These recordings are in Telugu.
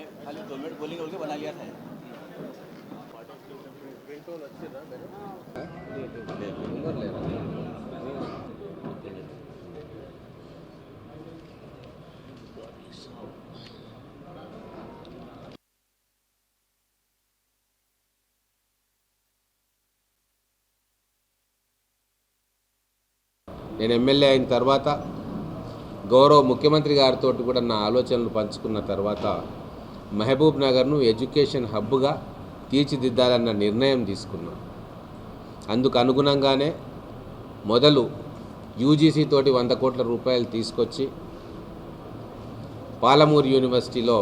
हमें खाली दो मिनट बोलिंग बना लिया था। నేను ఎమ్మెల్యే అయిన తర్వాత గౌరవ ముఖ్యమంత్రి గారితో కూడా నా ఆలోచనలు పంచుకున్న తర్వాత మహబూబ్ నగర్ను ఎడ్యుకేషన్ హబ్గా తీర్చిదిద్దాలన్న నిర్ణయం తీసుకున్నాం. అందుకు అనుగుణంగానే మొదలు యూజీసీ తోటి వంద కోట్ల రూపాయలు తీసుకొచ్చి పాలమూరు యూనివర్సిటీలో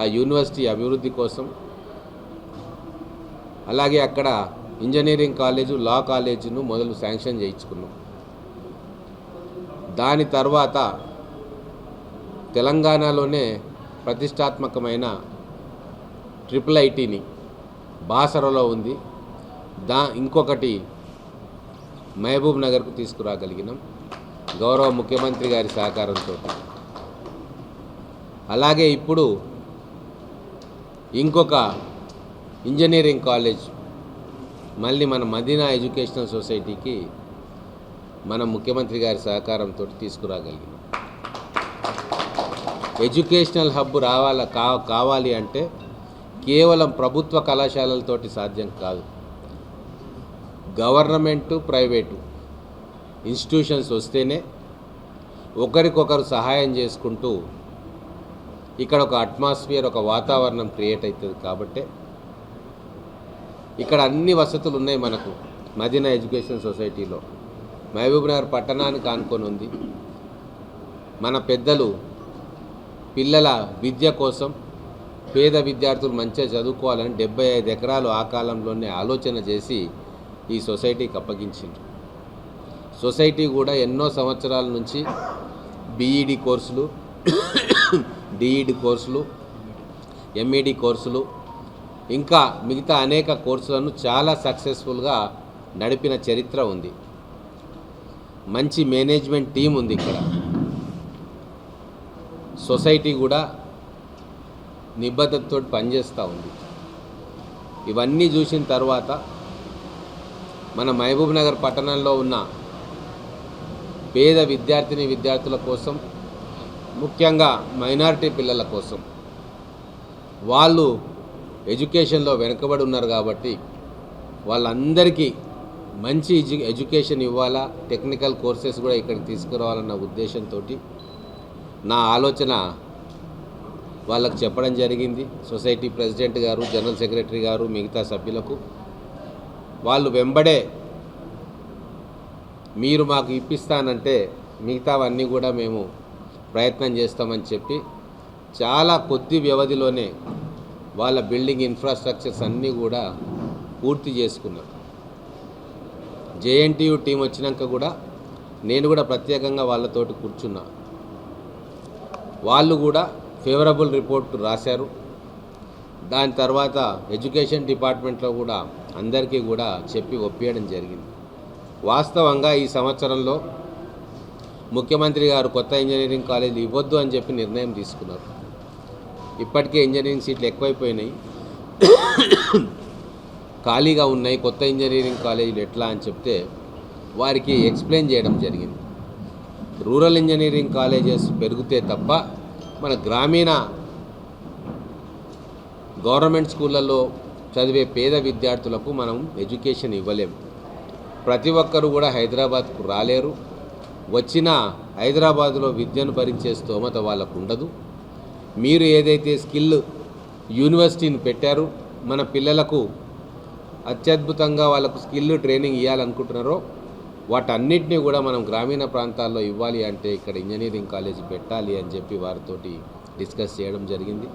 ఆ యూనివర్సిటీ అభివృద్ధి కోసం అలాగే అక్కడ ఇంజనీరింగ్ కాలేజు లా కాలేజీను మొదలు శాంక్షన్ చేయించుకున్నాం. దాని తర్వాత తెలంగాణలోనే ప్రతిష్టాత్మకమైన ట్రిపుల్ ఐటీని బాసరలో ఉంది. దా ఇంకొకటి మహబూబ్ నగర్కు తీసుకురాగలిగినాం. గౌరవ ముఖ్యమంత్రి గారి సహకారంతో. అలాగే ఇప్పుడు ఇంకొక ఇంజనీరింగ్ కాలేజ్ మళ్ళీ మన మదీనా ఎడ్యుకేషనల్ సొసైటీకి మన ముఖ్యమంత్రి గారి సహకారంతో తీసుకురాగలిగినాం. ఎడ్యుకేషనల్ హబ్ రావాల కా కావాలి అంటే కేవలం ప్రభుత్వ కళాశాలలతోటి సాధ్యం కాదు. గవర్నమెంటు ప్రైవేటు ఇన్స్టిట్యూషన్స్ వస్తేనే ఒకరికొకరు సహాయం చేసుకుంటూ ఇక్కడ ఒక అట్మాస్ఫియర్ ఒక వాతావరణం క్రియేట్ అవుతుంది కాబట్టే ఇక్కడ అన్ని వసతులు ఉన్నాయి మనకు. మదీనా ఎడ్యుకేషన్ సొసైటీలో. మహబూబ్నగర్ పట్టణానికి ఆనుకొని ఉంది. మన పెద్దలు పిల్లల విద్య కోసం పేద విద్యార్థులు మంచిగా చదువుకోవాలని డెబ్బై ఐదు ఎకరాలు ఆ కాలంలోనే ఆలోచన చేసి ఈ సొసైటీకి అప్పగించిండ్రు. సొసైటీ కూడా ఎన్నో సంవత్సరాల నుంచి బీఈడి కోర్సులు డిఈడి కోర్సులు ఎంఈడి కోర్సులు ఇంకా మిగతా అనేక కోర్సులను చాలా సక్సెస్ఫుల్గా నడిపిన చరిత్ర ఉంది. మంచి మేనేజ్మెంట్ టీం ఉంది ఇక్కడ. సొసైటీ కూడా నిబద్ధతతో పనిచేస్తూ ఉంది. ఇవన్నీ చూసిన తర్వాత మన మహబూబ్ నగర్ పట్టణంలో ఉన్న పేద విద్యార్థిని విద్యార్థుల కోసం ముఖ్యంగా మైనారిటీ పిల్లల కోసం వాళ్ళు ఎడ్యుకేషన్లో వెనుకబడి ఉన్నారు కాబట్టి వాళ్ళందరికీ మంచి ఎడ్యు ఎడ్యుకేషన్ ఇవ్వాలా టెక్నికల్ కోర్సెస్ కూడా ఇక్కడికి తీసుకురావాలన్న ఉద్దేశంతో నా ఆలోచన వాళ్ళకు చెప్పడం జరిగింది. సొసైటీ ప్రెసిడెంట్ గారు జనరల్ సెక్రటరీ గారు మిగతా సభ్యులకు. వాళ్ళు వెంబడే మీరు మాకు ఇప్పిస్తానంటే మిగతావన్నీ కూడా మేము ప్రయత్నం చేస్తామని చెప్పి చాలా కొద్ది వ్యవధిలోనే వాళ్ళ బిల్డింగ్ ఇన్ఫ్రాస్ట్రక్చర్స్ అన్నీ కూడా పూర్తి చేసుకున్నారు జేఎన్టీయు టీం వచ్చినాక కూడా నేను కూడా ప్రత్యేకంగా వాళ్ళతోటి కూర్చున్నా. వాళ్ళు కూడా ఫేవరబుల్ రిపోర్ట్ రాశారు. దాని తర్వాత ఎడ్యుకేషన్ డిపార్ట్మెంట్లో కూడా అందరికీ కూడా చెప్పి ఒప్పియడం జరిగింది. వాస్తవంగా ఈ సంవత్సరంలో ముఖ్యమంత్రి గారు కొత్త ఇంజనీరింగ్ కాలేజీలు ఇవ్వద్దు అని చెప్పి నిర్ణయం తీసుకున్నారు. ఇప్పటికే ఇంజనీరింగ్ సీట్లు ఎక్కువైపోయినాయి. ఖాళీగా ఉన్నాయి కొత్త ఇంజనీరింగ్ కాలేజీలు ఎట్లా అని చెప్తే వారికి ఎక్స్ప్లెయిన్ చేయడం జరిగింది. రూరల్ ఇంజనీరింగ్ కాలేజెస్ పెరిగితే తప్ప మన గ్రామీణ గవర్నమెంట్ స్కూళ్ళల్లో చదివే పేద విద్యార్థులకు మనం ఎడ్యుకేషన్ ఇవ్వలేము ప్రతి ఒక్కరు కూడా హైదరాబాద్కు రాలేరు. వచ్చిన హైదరాబాదులో విద్యను భరించే స్తోమత వాళ్ళకు ఉండదు. మీరు ఏదైతే స్కిల్ యూనివర్సిటీని పెట్టారు మన పిల్లలకు అత్యద్భుతంగా వాళ్ళకు స్కిల్ ట్రైనింగ్ ఇవ్వాలనుకుంటున్నారో వాటన్నిటినీ కూడా మనం గ్రామీణ ప్రాంతాల్లో ఇవ్వాలి అంటే ఇక్కడ ఇంజనీరింగ్ కాలేజ్ పెట్టాలి అని చెప్పి వారితోటి డిస్కస్ చేయడం జరిగింది.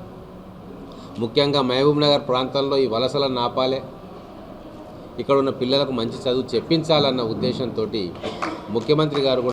ముఖ్యంగా మహబూబ్ నగర్ ప్రాంతంలో ఈ వలసలను ఆపాలే ఇక్కడ ఉన్న పిల్లలకు మంచి చదువు చెప్పించాలన్న ఉద్దేశంతో ముఖ్యమంత్రి గారు కూడా